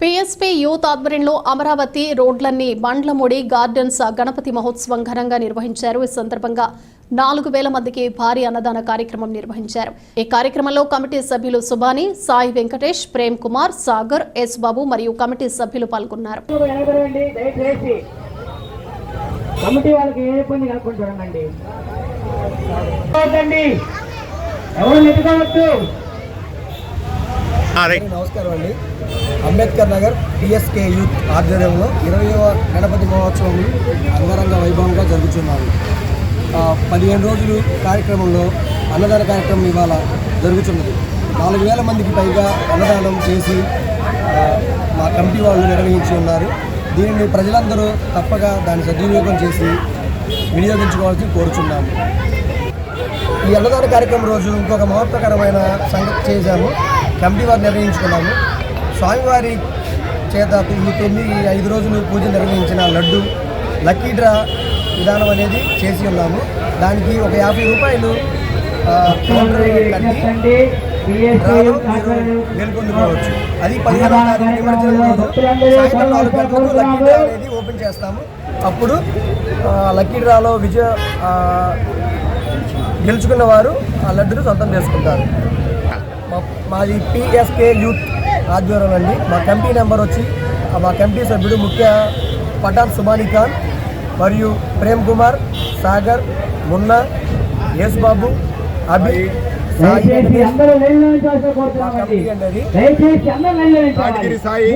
PSP youth ఆధ్వర్యంలో అమరావతి రోడ్లన్నీ Bandlamudi gardens Ganapati మహోత్సవం ఘనంగా నిర్వహించారు. ఈ సందర్భంగా నాలుగు వేల మందికి భారీ అన్నదాన కార్యక్రమం నిర్వహించారు. ఈ కార్యక్రమంలో కమిటీ సభ్యులు సుబాని సాయి వెంకటేష్ ప్రేమ్ కుమార్ సాగర్ ఎస్ బాబు మరియు కమిటీ సభ్యులు పాల్గొన్నారు. నమస్కారం అండి. అంబేద్కర్ నగర్ పిఎస్కే యూత్ ఆధ్వర్యంలో ఇరవయవ గణపతి మహోత్సవం అంగరంగ వైభవంగా జరుగుతున్నాము పదిహేను రోజులు కార్యక్రమంలో అన్నదాన కార్యక్రమం ఇవాళ జరుగుతున్నది. నాలుగు వేల మందికి పైగా అన్నదానం చేసి మా కమిటీ వాళ్ళు నిర్వహించి ఉన్నారు. దీనిని ప్రజలందరూ తప్పక దాన్ని సద్వినియోగం చేసి వినియోగించుకోవాల్సి కోరుచున్నాము. ఈ అన్నదాన కార్యక్రమం రోజు ఇంకొక మహత్వకరమైన సంగతి చేశాము. కమిటీ వారు నిర్ణయించుకున్నాము స్వామివారి చేత ఈ తొమ్మిది ఐదు రోజులు పూజ నిర్వహించిన లడ్డు లక్కీ డ్రా విధానం అనేది చేసి ఉన్నాము. దానికి ఒక యాభై రూపాయలు కట్టి మీరు గెలుపొందుకోవచ్చు అది పదిహేను సాయంత్రం నాలుగు గంటలకు లక్కీ డ్రా అనేది ఓపెన్ చేస్తాము. అప్పుడు లక్కీ డ్రాలో విజయ గెలుచుకున్న వారు ఆ లడ్డును సొంతం చేసుకుంటారు. మాది పిఎస్కే యూత్ ఆధ్వర్యం అండి. మా కమిటీ నెంబర్ వచ్చి మా కమిటీ సభ్యుడు ముఖ్య పఠాన్ సుమాని ఖాన్ మరియు ప్రేమ్ కుమార్ సాగర్ మున్నా యేస్ బాబు అభి సాయి.